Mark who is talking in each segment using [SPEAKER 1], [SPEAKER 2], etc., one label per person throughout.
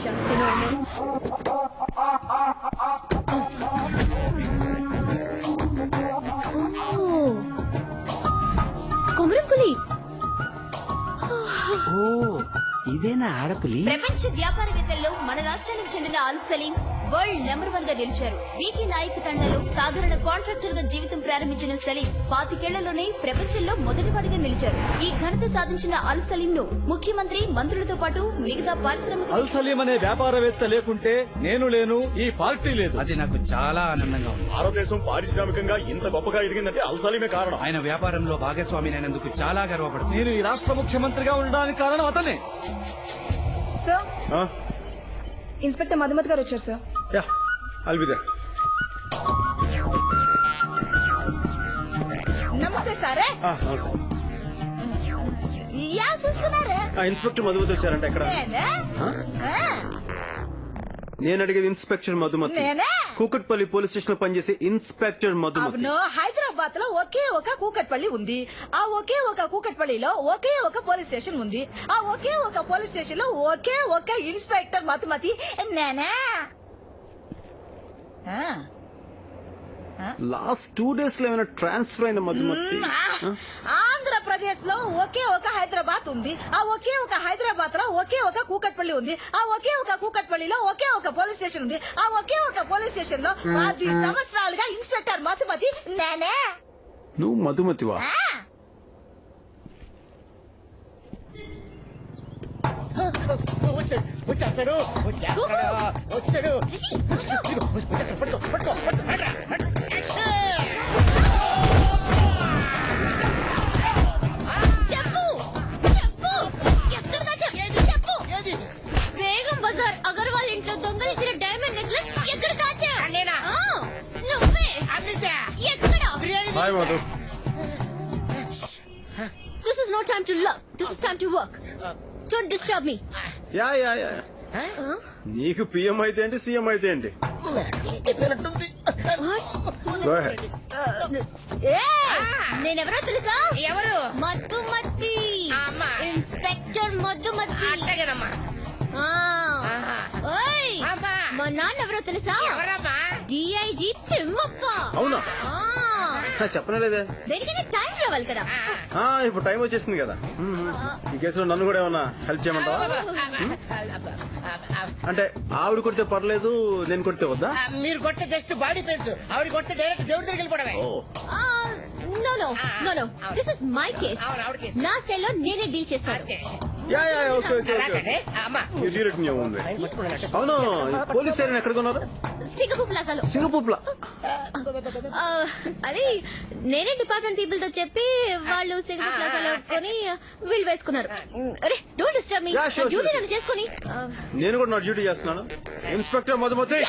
[SPEAKER 1] శిక్ష ఎన్నో కొమరం పులి.
[SPEAKER 2] ఓ ఇదేనా ఆడపులి?
[SPEAKER 1] ప్రపంచ వ్యాపారవేత్తల్లో మన రాష్ట్రానికి చెందిన అల్ సలీం. వరల్డ్ నెంబర్ వన్గా నిలిచారు వీకి నాయక్ తండలో సాధారణ కాంట్రాక్టర్గా జీవితం ప్రారంభించిన సలీం పాతికేళ్ళలోనే ప్రపంచంలో మొదటివాడిగా నిలిచారు. ఈ ఘనత సాధించిన అల్ సలీం ను ముఖ్యమంత్రి మంత్రులతో పాటు మిగతా పారిశ్రామిక
[SPEAKER 3] అల్ సలీం అనే వ్యాపారవేత్త లేకుంటే నేను లేను ఈ పార్టీ లేదు.
[SPEAKER 2] అది నాకు చాలా ఆనందంగా ఉంది.
[SPEAKER 4] భారతదేశం పారిశ్రామికంగా ఇంత గొప్పగా ఎదిగిందంటే అల్సలీమే కారణం.
[SPEAKER 2] ఆయన వ్యాపారంలో భాగస్వామి అయినందుకు చాలా గర్వపడుతుంది.
[SPEAKER 3] నేను ఈ రాష్ట్ర ముఖ్యమంత్రిగా ఉండడానికి కారణం అతనే.
[SPEAKER 5] సార్ ఇన్స్పెక్టర్ మధుమతి గారు వచ్చారు సార్.
[SPEAKER 4] యా అల్విదే
[SPEAKER 5] నమస్తే సారే. యా చూస్తున్నారే?
[SPEAKER 6] ఇన్స్పెక్టర్ మధుమతి వచ్చారంట ఎక్కడ?
[SPEAKER 5] నేనే? ఆ,
[SPEAKER 6] నేను అడిగేది ఇన్స్పెక్టర్ మధుమతి.
[SPEAKER 5] నేనే?
[SPEAKER 6] కూకట్పల్లి పోలీస్ స్టేషన్లో పనిచేసే ఇన్స్పెక్టర్ మధుమతి.
[SPEAKER 5] అవును హైదరాబాద్లో ఒకే ఒక కూకట్పల్లి ఉంది. ఆ ఒకే ఒక కూకట్పల్లిలో ఒకే ఒక పోలీస్ స్టేషన్ ఉంది. ఆ ఒకే ఒక పోలీస్ స్టేషన్లో ఒకే ఒక ఇన్స్పెక్టర్ మధుమతి. నేనే? ఆ,
[SPEAKER 6] లాస్ట్ టూ డేస్లో ఏమైనా ట్రాన్స్ఫర్ అయిన మధుమతి
[SPEAKER 5] ఆంధ్రప్రదేశ్లో ఒకే ఒక హైదరాబాద్ ఉంది. ఆ ఒకే ఒక హైదరాబాద్లో ఒకే ఒక కూకట్పల్లి ఉంది. ఆ ఒకే ఒక కూకట్పల్లిలో ఒకే ఒక పోలీస్ స్టేషన్ ఉంది. ఆ ఒకే ఒక పోలీస్ స్టేషన్లో పది సంవత్సరాలుగా ఇన్స్పెక్టర్ మధుమతి నేనే.
[SPEAKER 6] నువ్వు మధుమతివా?
[SPEAKER 7] వచ్చేస్తాడు వచ్చేస్తాడు వచ్చాడు ఇదిగో, వచ్చేస్తాడు. పట్టుకో పట్టుకో.
[SPEAKER 1] చెప్పు! చెప్పు! ఎక్కడ దాచావు? చెప్పు! బేగం బజార్ అగర్వాల్ ఇంట్లో దొంగలించిన డైమండ్ నెక్లెస్ ఎక్కడ దాచా? నువ్వే. ఎక్కడ?
[SPEAKER 6] Hi Madhu.
[SPEAKER 1] This is no time to love this is time to work don't disturb me
[SPEAKER 6] ya ya ya నీకు పిఎం అయితే ఏంటి సీఎం అయితే ఏంటి? Go ahead.
[SPEAKER 1] నేనెవరో తెలుసా?
[SPEAKER 7] ఎవరు?
[SPEAKER 1] మధుమతి.
[SPEAKER 7] అమ్మా.
[SPEAKER 1] ఇన్స్పెక్టర్ మధుమతి.
[SPEAKER 7] అట్టగనమ్మా
[SPEAKER 1] ఆ.
[SPEAKER 7] ఆహా.
[SPEAKER 1] ఓయ్
[SPEAKER 7] అమ్మా.
[SPEAKER 1] మా నాన్న ఎవరో తెలుసా?
[SPEAKER 7] ఎవరమ్మా?
[SPEAKER 1] డిఐజీ తిమ్మప్ప.
[SPEAKER 6] అవునా?
[SPEAKER 1] ఆ.
[SPEAKER 6] చెప్పనలేదే.
[SPEAKER 1] దేనికైనా టైం రావాలి కదా.
[SPEAKER 6] ఆ, ఇప్పుడు టైం వచ్చేసింది కదా. మ్మ్. ఈ కేసులో నన్ను కూడా ఏమన్నా హెల్ప్ చేయమంటావా? అంటే ఆవిడ కొడితే పర్లేదు నేను కొడితే వద్దా?
[SPEAKER 7] ఆ, మీరు కొట్టే జస్ట్ బాడీ పెయిన్స్ ఆవిడ కొట్టే డైరెక్ట్ దేవుడి దగ్గరికి వెళ్ళిపోవడమే.
[SPEAKER 6] ఓ.
[SPEAKER 1] No no no no this is my case
[SPEAKER 7] అవును, ఆవిడ case.
[SPEAKER 1] నా స్టైల్లో నేనే డీల్ చేస్తాను.
[SPEAKER 7] Okay.
[SPEAKER 6] Ya ya okay okay okay. way.
[SPEAKER 7] ఆయన పట్టుకున్నాడు.
[SPEAKER 6] అవును పోలీస్ స్టేషన్ ఎక్కడ కొన్నారు?
[SPEAKER 1] సింగపూర్ ప్లాజాలో.
[SPEAKER 6] సింగపూర్ ప్లా
[SPEAKER 1] ఆ, అది నేనే డిపార్ట్మెంట్ పీపుల్తో చెప్పి వాళ్ళు సింగపూర్ ప్లాజాలో కొని వీళ్ళు వేసుకున్నారు. అరే don't disturb me.
[SPEAKER 6] Yeah, sure,
[SPEAKER 1] duty. నన్ను చేసుకొని. ఆ,
[SPEAKER 6] నేను కూడా నా డ్యూటీ చేస్తున్నాను. ఇన్స్పెక్టర్ మధుమతి.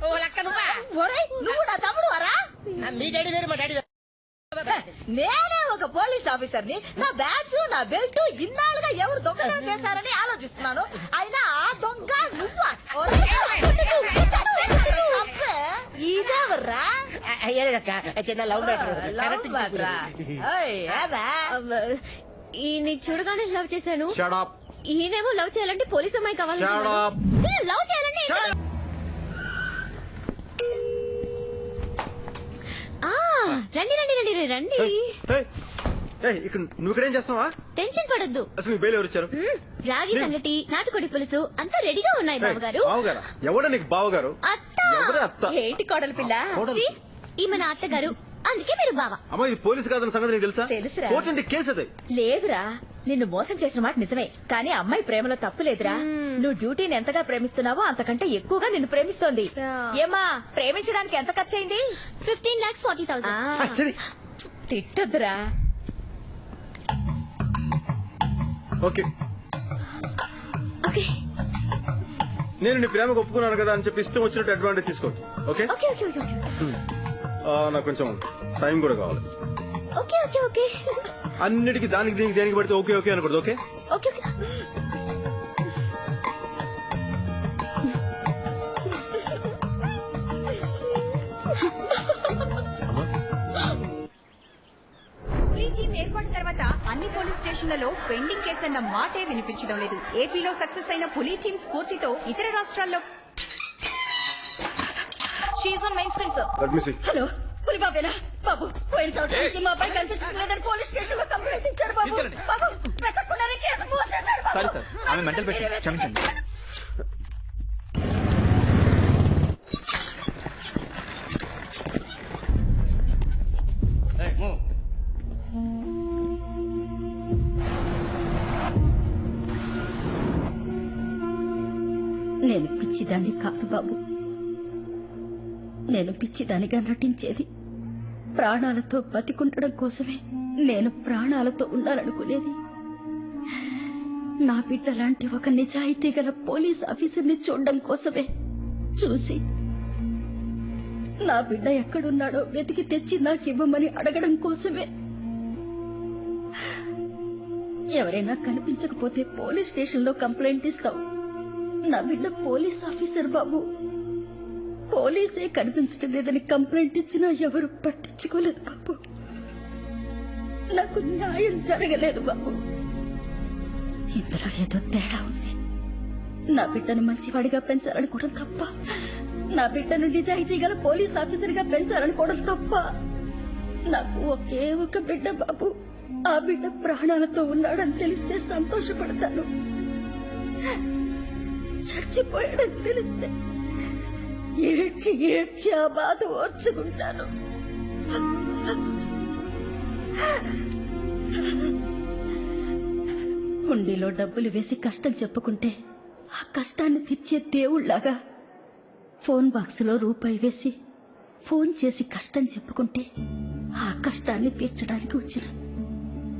[SPEAKER 7] ఓ లక్క నువ్వా?
[SPEAKER 5] ఒరేయ్ నువ్వు నా తమ్ముడు వరా?
[SPEAKER 7] మీ డాడీ వేరు మా డాడీ వేరు.
[SPEAKER 5] నేనే ఒక పోలీస్ ఆఫీసర్ని నా బ్యాచ్ నా బెల్ట్ ఇన్నాళ్ళుగా ఎవరు దొంగతనం చేశారని ఆలోచిస్తున్నాను అయినా ఆ దొంగ నువ్వా ఒరేయ్, చంపే.
[SPEAKER 7] చిన్న లవ్ మ్యాటర్
[SPEAKER 5] లవ్
[SPEAKER 1] చూడగానే లవ్ చేశాను ఈయనేమో లవ్ చేయాలంటే పోలీస్ అమ్మాయి కావాలి లవ్ చేయాలంటే ఏం కావాలి? ఆ, రండి రండి రండి రండి
[SPEAKER 6] ఇక్కడ నువ్వు ఇక్కడేం చేస్తున్నావా?
[SPEAKER 1] టెన్షన్ పడొద్దు.
[SPEAKER 6] అసలు నీకు బెయిల్ ఎవరు ఇచ్చారు
[SPEAKER 1] మ్మ్, రాగి సంగటి నాటుకోడి పులుసు అంతా రెడీగా ఉన్నాయి బావగారు.
[SPEAKER 6] బావగారా? ఎవడ నీకు బావగారు?
[SPEAKER 1] అత్త.
[SPEAKER 6] ఎవరే అత్త?
[SPEAKER 5] ఏంటి కోడలు పిల్ల?
[SPEAKER 1] See? ఈమె నా అత్తగారు అందుకే మీరు బావ.
[SPEAKER 6] అమ్మా ఇది పోలీసు కాదన్న సంగతి నీకు తెలుసా?
[SPEAKER 5] తెలుసురా.
[SPEAKER 6] కోర్టు అంటే కేసు అది.
[SPEAKER 5] లేదురా నిన్ను మోసం చేసిన మాట నిజమే. కానీ అమ్మాయి ప్రేమలో తప్పు లేదురా. నువ్వు డ్యూటీని ఎంతగా ప్రేమిస్తున్నావో అంతకంటే ఎక్కువగా నిన్ను ప్రేమిస్తోంది. ఏమా ప్రేమించడానికి ఎంత ఖర్చయింది?
[SPEAKER 1] ఫిఫ్టీన్ లాక్స్ ఫార్టీ
[SPEAKER 5] ఆ,
[SPEAKER 1] థౌసండ్
[SPEAKER 6] సరే.
[SPEAKER 5] తిట్టొద్దురా.
[SPEAKER 6] ఓకే.
[SPEAKER 1] ఓకే.
[SPEAKER 6] నేను నీ ప్రేమకు ఒప్పుకున్నాను కదా అని చెప్పి ఇష్టం వచ్చినట్టు అడ్వాంటేజ్ తీసుకోవద్దు ఓకే?
[SPEAKER 1] ఓకే ఓకే ఓకే
[SPEAKER 6] ఆ, నాకు కొంచెం టైం కూడా కావాలి.
[SPEAKER 1] Okay okay okay.
[SPEAKER 6] అన్నిటికీ దానికి దీనికి దేనికి పడితే ఓకే ఓకే అనకూడదు ఓకే?
[SPEAKER 1] Okay okay. టీం ఏర్పడిన తర్వాత అన్ని పోలీస్ స్టేషన్లలో పెండింగ్ కేసు అన్న మాటే వినిపించడం లేదు. ఏపీలో సక్సెస్ అయిన పులి టీం స్ఫూర్తితో ఇతర రాష్ట్రాల్లో she on main screen sir
[SPEAKER 6] let me see
[SPEAKER 1] hello పులి బాబేనా? బాబు పోయిన సంవత్సరం నుంచి మా అబ్బాయి కనిపించడం లేదని పోలీస్ స్టేషన్లో కంప్లైంట్ ఇచ్చారు బాబు.
[SPEAKER 2] తీసుకెళ్ళండి.
[SPEAKER 1] బాబు వెతకుండానే కేసు మూసేశారు బాబు.
[SPEAKER 2] సారీ సార్ ఆమె మెంటల్ పేషెంట్ క్షమించండి.
[SPEAKER 8] నేను పిచ్చిదాన్ని కాదు బాబు. నేను పిచ్చిదానిగా నటించేది ప్రాణాలతో బతికుండడం కోసమే నేను ప్రాణాలతో ఉండాలనుకునేది. నా బిడ్డ లాంటి ఒక నిజాయితీ గల పోలీస్ ఆఫీసర్ని చూడడం కోసమే చూసి నా బిడ్డ ఎక్కడున్నాడో వెతికి తెచ్చి నాకు ఇవ్వమని అడగడం కోసమే. ఎవరైనా కనిపించకపోతే పోలీస్ స్టేషన్లో కంప్లైంట్ ఇస్తావు. నా బిడ్డ పోలీస్ ఆఫీసర్ బాబు. పోలీసే కనిపించడం లేదని కంప్లైంట్ ఇచ్చినా ఎవరు పట్టించుకోలేదు బాబు. నాకు న్యాయం జరగలేదు బాబు. ఇందులో ఏదో తేడా ఉంది. నా బిడ్డను మంచివాడిగా పెంచాలనుకోవడం తప్ప నా బిడ్డను నిజాయితీ గల పోలీస్ ఆఫీసర్గా పెంచాలనుకోవడం తప్ప నాకు ఒకే ఒక బిడ్డ బాబు. ఆ బిడ్డ ప్రాణాలతో ఉన్నాడని తెలిస్తే సంతోషపడతాను. చచ్చిపోయాడని తెలిస్తే ఏడ్చి ఏడ్చి ఆ బాధ ఓర్చుకుంటాను. హుండీలో డబ్బులు వేసి కష్టం చెప్పుకుంటే ఆ కష్టాన్ని తెచ్చే దేవుళ్ళాగా ఫోన్ బాక్స్లో రూపాయి వేసి ఫోన్ చేసి కష్టం చెప్పుకుంటే ఆ కష్టాన్ని తీర్చడానికి వచ్చిన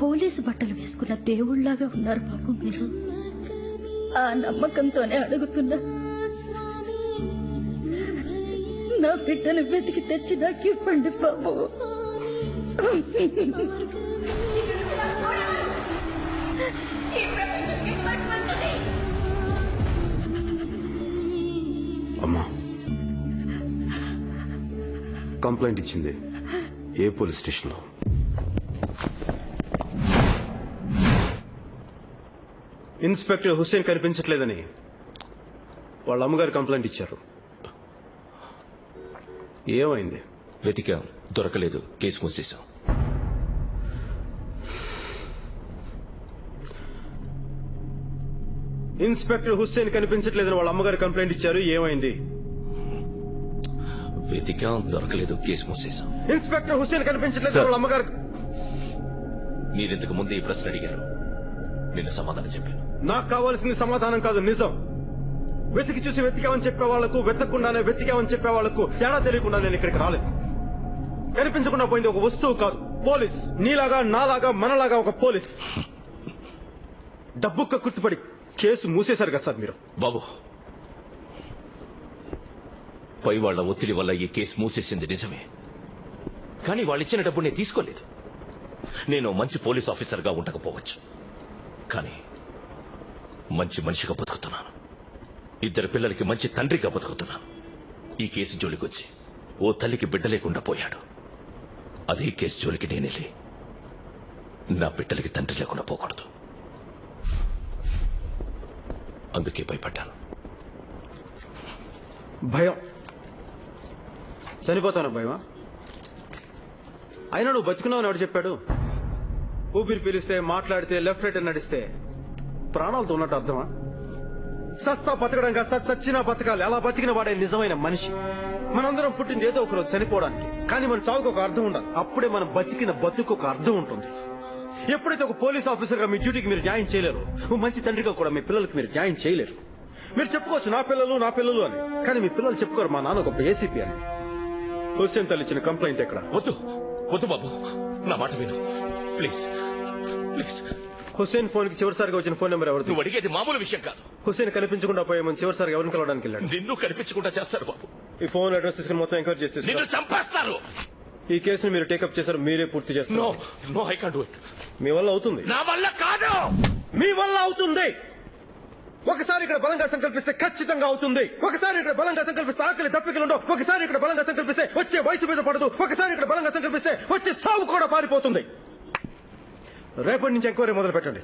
[SPEAKER 8] పోలీసు బట్టలు వేసుకున్న దేవుళ్ళాగా ఉన్నారు బాబు మీరు. ఆ నమ్మకంతోనే అడుగుతున్నా. నా బిడ్డను వెతికి తెచ్చి నాకు ఇవ్వండి బాబు.
[SPEAKER 6] అమ్మా కంప్లైంట్ ఇచ్చింది ఏ పోలీస్ స్టేషన్లో? ఇన్స్పెక్టర్ హుస్సేన్ కనిపించట్లేదని వాళ్ళ అమ్మగారు కంప్లైంట్ ఇచ్చారు. ఏమైంది?
[SPEAKER 9] వెతికాం. దొరకలేదు. కేసు మూసేశాం
[SPEAKER 6] ఇన్స్పెక్టర్ హుస్సేన్ కనిపించట్లేదని వాళ్ళ అమ్మగారు కంప్లైంట్ ఇచ్చారు. ఏమైంది?
[SPEAKER 9] వెతికాం. దొరకలేదు. కేసు మూసేశాం
[SPEAKER 6] ఇన్స్పెక్టర్ హుస్సేన్ కనిపించట్లేదు వాళ్ళ అమ్మగారు
[SPEAKER 9] మీరింతకు ముందే ఈ ప్రశ్న అడిగారు. నిన్న సమాధానం చెప్పాను
[SPEAKER 6] నాకు కావాల్సింది సమాధానం కాదు నిజం. వెతికి చూసి వెతికామని చెప్పే వాళ్ళకు వెతకుండానే వెతికామని చెప్పే వాళ్ళకు తేడా తెలియకుండా నేను ఇక్కడికి రాలేదు. కనిపించకుండా పోయింది ఒక వస్తువు కాదు. పోలీస్. నీలాగా నాలాగా మనలాగా ఒక పోలీస్. డబ్బు గుర్తుపడి కేసు మూసేశారు కదా సార్ మీరు.
[SPEAKER 9] బాబు పై వాళ్ళ ఒత్తిడి వల్ల ఈ కేసు మూసేసింది నిజమే. కానీ వాళ్ళు ఇచ్చిన డబ్బు నేను తీసుకోలేదు. నేను మంచి పోలీస్ ఆఫీసర్గా ఉండకపోవచ్చు. కానీ మంచి మనిషిగా బతుకుతున్నాను. ఇద్దరు పిల్లలకి మంచి తండ్రిగా బతుకుతున్నాను. ఈ కేసు జోలికొచ్చి ఓ తల్లికి బిడ్డ లేకుండా పోయాడు. అదే కేసు జోలికి నేనేలే నా బిడ్డలకి తండ్రి లేకుండా పోకూడదు. అందుకే భయపడ్డాను.
[SPEAKER 6] భయం. చనిపోతాను భయమా? అయినా నువ్వు బతుకున్నావు ఎవడు చెప్పాడు? ఊపిరి పీలిస్తే మాట్లాడితే లెఫ్ట్ రైట్ అని నడిస్తే ప్రాణాలతో ఉన్నట్టు అర్థమా? సస్తా బతకడంగా సచ్చినా బతకాలి. అలా బతికిన వాడే నిజమైన మనిషి. మనందరం పుట్టింది ఏదో ఒకరోజు చనిపోవడానికి. కానీ మన చావుకు ఒక అర్థం ఉండాలి. అప్పుడే మనం బతికిన బతుకు ఒక అర్థం ఉంటుంది. ఎప్పుడైతే ఒక పోలీస్ ఆఫీసర్గా మీ డ్యూటీకి మీరు న్యాయం చేయలేరు మంచి తండ్రిగా కూడా మీ పిల్లలకి మీరు న్యాయం చేయలేరు. మీరు చెప్పుకోవచ్చు నా పిల్లలు నా పిల్లలు అని. కానీ మీ పిల్లలు చెప్పుకోరు మా నాన్న ఒక ఏసీపీ అని. హుస్సేన్ తల్లి ఇచ్చిన కంప్లైంట్ ఎక్కడ?
[SPEAKER 9] వద్దు. వద్దు బాబు. నా మాట విను. ప్లీజ్. ప్లీజ్.
[SPEAKER 6] హుస్సేన్ ఫోన్కి చివరిసారిగా వచ్చిన ఫోన్ నెంబర్
[SPEAKER 9] నువ్వు అడిగేది మామూలు విషయం కాదు.
[SPEAKER 6] హుస్సేన్ కనిపించకుండా పోయే ముందు చివరిసారిగా ఎవరిని కలవడానికి వెళ్ళాడు?
[SPEAKER 9] నిన్ను కనిపించకుండా చేస్తారు బాబు.
[SPEAKER 6] ఈ ఫోన్ అడ్రస్ తీసుకుని మొత్తం ఎంక్వైరీ చేసి
[SPEAKER 9] నిన్ను. చంపేస్తారు.
[SPEAKER 6] ఈ కేసుని మీరు టేకప్ చేశారు మీరే పూర్తి
[SPEAKER 9] నో
[SPEAKER 6] చేస్తారు.
[SPEAKER 9] No I can't do it.
[SPEAKER 6] మీ వల్ల అవుతుంది.
[SPEAKER 9] నా వల్ల కాదు!
[SPEAKER 6] మీ వల్ల అవుతుంది! ఒకసారి ఇక్కడ బలంగా సంకల్పిస్తే ఖచ్చితంగా అవుతుంది. ఒకసారి ఇక్కడ బలంగా సంకల్పిస్తే ఆకలి ఉండవు. ఒకసారి ఇక్కడ బలంగా సంకల్పిస్తే వచ్చే వయసు మీద పడదు. ఒకసారి ఇక్కడ బలంగా సంకల్పిస్తే వచ్చే చావు కూడా పారిపోతుంది. రేపటి నుంచి ఎంక్వైరీ మొదలు పెట్టండి